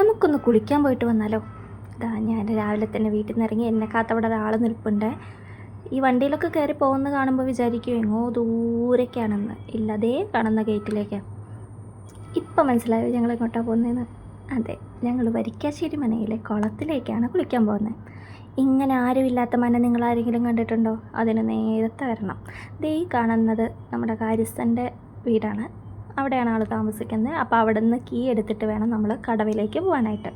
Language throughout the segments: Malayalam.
നമുക്കൊന്ന് കുളിക്കാൻ പോയിട്ട് വന്നാലോ? ഇതാ ഞാൻ രാവിലെ തന്നെ വീട്ടിൽ നിന്ന് ഇറങ്ങി എന്നെ കാത്തവിടെ ഒരാൾ നിൽപ്പുണ്ട്. ഈ വണ്ടിയിലൊക്കെ കയറി പോകുന്ന കാണുമ്പോൾ വിചാരിക്കും എങ്ങോ ദൂരേക്കാണെന്ന്. ഇല്ലാതെ കാണുന്ന ഗേറ്റിലേക്ക്. ഇപ്പം മനസ്സിലായോ ഞങ്ങൾ എങ്ങോട്ടാണ് പോകുന്നതെന്ന് അതെ ഞങ്ങൾ വരിക്കാശ്ശേരി മനയിലെ കുളത്തിലേക്കാണ് കുളിക്കാൻ പോകുന്നത്. ഇങ്ങനെ ആരുമില്ലാത്ത മന നിങ്ങൾ ആരെങ്കിലും കണ്ടിട്ടുണ്ടോ? അതിന് നേരത്തെ വരണം. ദേ കാണുന്നത് നമ്മുടെ കാര്യസ്ഥന്റെ വീടാണ്. അവിടെയാണ് ആൾ താമസിക്കുന്നത്. അപ്പോൾ അവിടെ നിന്ന് കീ എടുത്തിട്ട് വേണം നമ്മൾ കടവിലേക്ക് പോകാനായിട്ട്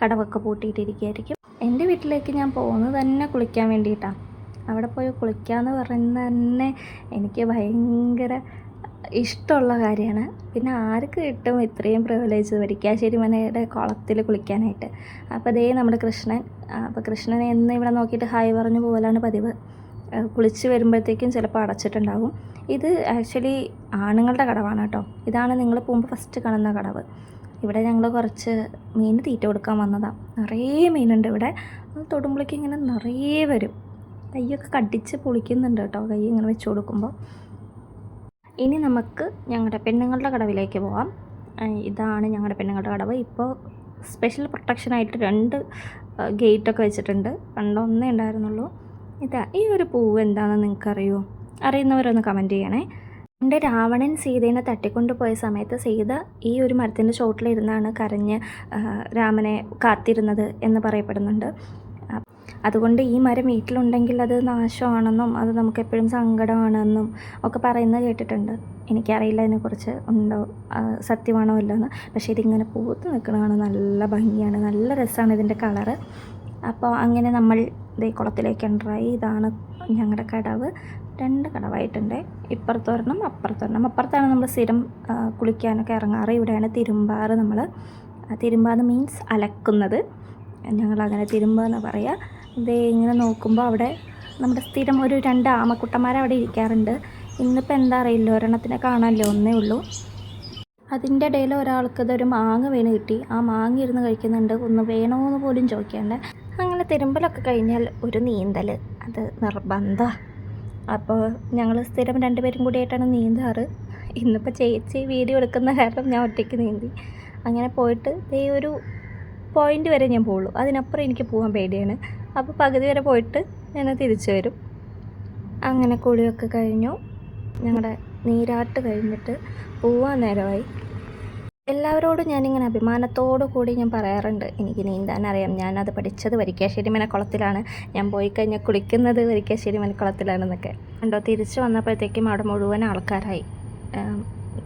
കടവൊക്കെ പൂട്ടിയിട്ടിരിക്കുകയായിരിക്കും. എന്റെ വീട്ടിലേക്ക് ഞാൻ പോകുന്നത് തന്നെ കുളിക്കാൻ വേണ്ടിയിട്ടാണ് അവിടെ പോയി കുളിക്കാമെന്ന് പറയുന്നത് തന്നെ എനിക്ക് ഭയങ്കര ഇഷ്ടമുള്ള കാര്യമാണ്. പിന്നെ ആർക്ക് കിട്ടും ഇത്രയും പ്രിവിലേജ് വരിക്കാശ്ശേരി മനയുടെ കുളത്തിൽ കുളിക്കാനായിട്ട്. അപ്പോൾ അതേ നമ്മുടെ കൃഷ്ണൻ. അപ്പോൾ കൃഷ്ണനെ എന്ന് ഇവിടെ നോക്കിയിട്ട് ഹായ് പറഞ്ഞു പോകലാണ് പതിവ്. കുളിച്ച് വരുമ്പോഴത്തേക്കും ചിലപ്പോൾ അടച്ചിട്ടുണ്ടാകും. ഇത് ആക്ച്വലി ആണുങ്ങളുടെ കടവാണ് കേട്ടോ. ഇതാണ് നിങ്ങൾ പോകുമ്പോൾ ഫസ്റ്റ് കാണുന്ന കടവ്. ഇവിടെ ഞങ്ങൾ കുറച്ച് മീൻ തീറ്റ കൊടുക്കാൻ വന്നതാണ് നിറയെ മീനുണ്ട് ഇവിടെ. തൊടുമ്പോഴേക്കും ഇങ്ങനെ നിറയെ വരും. കൈയൊക്കെ കടിച്ച് പൊളിക്കുന്നുണ്ട് കേട്ടോ. കൈ ഇങ്ങനെ വെച്ച് കൊടുക്കുമ്പോൾ ഇനി നമുക്ക് ഞങ്ങളുടെ പെണ്ണുങ്ങളുടെ കടവിലേക്ക് പോവാം. ഇതാണ് ഞങ്ങളുടെ പെണ്ണുങ്ങളുടെ കടവ്. ഇപ്പോൾ സ്പെഷ്യൽ പ്രൊട്ടക്ഷനായിട്ട് രണ്ട് ഗേറ്റൊക്കെ വെച്ചിട്ടുണ്ട്. പണ്ടൊന്നേ ഉണ്ടായിരുന്നുള്ളൂ. ഇതാ ഈ ഒരു പൂവ് എന്താണെന്ന് നിങ്ങൾക്കറിയോ? അറിയുന്നവരൊന്ന് കമന്റ് ചെയ്യണേ. എന്റെ രാവണൻ സീതേനെ തട്ടിക്കൊണ്ട് പോയ സമയത്ത് സീത ഈ ഒരു മരത്തിന്റെ ചോട്ടിലിരുന്നാണ് കരഞ്ഞ് രാമനെ കാത്തിരുന്നത് എന്ന് പറയപ്പെടുന്നുണ്ട്. അതുകൊണ്ട് ഈ മരം വീട്ടിലുണ്ടെങ്കിൽ അത് നാശമാണെന്നും അത് നമുക്ക് എപ്പോഴും സങ്കടമാണെന്നും ഒക്കെ പറയുന്നത് കേട്ടിട്ടുണ്ട്. എനിക്കറിയില്ല അതിനെക്കുറിച്ച് ഉണ്ടോ സത്യമാണോ ഇല്ലെന്ന് പക്ഷേ ഇതിങ്ങനെ പൂത്ത് നിൽക്കണതാണ് നല്ല ഭംഗിയാണ് നല്ല രസമാണ് ഇതിന്റെ കളറ്. അപ്പോൾ അങ്ങനെ നമ്മൾ ദേ കുളത്തിലേക്ക് എന്ററായി ഇതാണ് ഞങ്ങളുടെ കടവ്. രണ്ട് കടവായിട്ടുണ്ട്. ഇപ്പുറത്തൊരെണ്ണം അപ്പുറത്തൊരെണ്ണം അപ്പുറത്താണ് നമ്മൾ സ്ഥിരം കുളിക്കാനൊക്കെ ഇറങ്ങാറ്. ഇവിടെയാണ് തിരുമ്പാറ് നമ്മൾ തിരുമ്പാന്ന് മീൻസ് അലക്കുന്നത്. ഞങ്ങളങ്ങനെ തിരുമ്പുക എന്ന് പറയുക ഇതേ ഇങ്ങനെ നോക്കുമ്പോൾ അവിടെ നമ്മുടെ സ്ഥിരം ഒരു രണ്ട് ആമക്കുട്ടന്മാർ അവിടെ ഇരിക്കാറുണ്ട്. ഇന്നിപ്പോൾ എന്താ അറിയില്ല. ഒരെണ്ണത്തിനെ കാണാമല്ലോ ഒന്നേ ഉള്ളൂ. അതിന്റെ ഇടയിൽ ഒരാൾക്ക് ഇതൊരു മാങ്ങ വീണ് കിട്ടി. ആ മാങ്ങ ഇരുന്ന് കഴിക്കുന്നുണ്ട്. ഒന്ന് വേണോ എന്ന് പോലും ചോദിക്കാണ്ട്. അങ്ങനെ തിരുമ്പലൊക്കെ കഴിഞ്ഞാൽ ഒരു നീന്തൽ അത് നിർബന്ധമാണ് അപ്പോൾ ഞങ്ങൾ സ്ഥിരം രണ്ടുപേരും കൂടിയായിട്ടാണ് നീന്താറ്. ഇന്നിപ്പോൾ ചേച്ചി വീഡിയോ എടുക്കുന്ന കാരണം ഞാൻ ഒറ്റയ്ക്ക് നീന്തി. അങ്ങനെ പോയിട്ട് ഈ ഒരു പോയിന്റ് വരെ ഞാൻ പോകുള്ളൂ അതിനപ്പുറം എനിക്ക് പോകാൻ പേടിയാണ്. അപ്പോൾ പകുതി വരെ പോയിട്ട് ഞാൻ തിരിച്ചു വരും. അങ്ങനെ കുളിയൊക്കെ കഴിഞ്ഞു. ഞങ്ങളുടെ നീരാട്ട് കഴിഞ്ഞിട്ട് പോവാൻ നേരമായി. എല്ലാവരോടും ഞാനിങ്ങനെ അഭിമാനത്തോടു കൂടി ഞാൻ പറയാറുണ്ട്. എനിക്ക് നീന്താൻ അറിയാം. ഞാനത് പഠിച്ചത് വരിക്കാശ്ശേരി മനക്കുളത്തിലാണ് ഞാൻ പോയി കഴിഞ്ഞാൽ കുളിക്കുന്നത് വരിക്കാശ്ശേരി മനക്കുളത്തിലാണെന്നൊക്കെ കണ്ടോ? തിരിച്ചു വന്നപ്പോഴത്തേക്കും അവിടെ മുഴുവൻ ആൾക്കാരായി.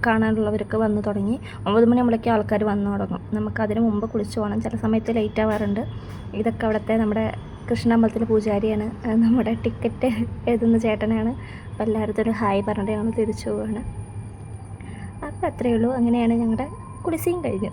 കാണാനുള്ളവരൊക്കെ വന്നു തുടങ്ങി. ഒമ്പത് മണിയാകുമ്പോഴേക്കും ആൾക്കാർ വന്നു തുടങ്ങും. നമുക്ക് അതിന് മുമ്പ് കുളിച്ചു പോകണം. ചില സമയത്ത് ലേറ്റ് ആവാറുണ്ട്. ഇതൊക്കെ അവിടുത്തെ നമ്മുടെ കൃഷ്ണാമ്പലത്തിലെ പൂജാരിയാണ്. നമ്മുടെ ടിക്കറ്റ് എഴുതുന്ന ചേട്ടനാണ്. അപ്പോൾ എല്ലാവരും ഒരു ഹായ് പറഞ്ഞിട്ട് ഞങ്ങൾ തിരിച്ചു പോവുകയാണ് അപ്പോൾ അത്രയേ ഉള്ളൂ. അങ്ങനെയാണ് ഞങ്ങളുടെ കുളിസയും കഴിഞ്ഞു.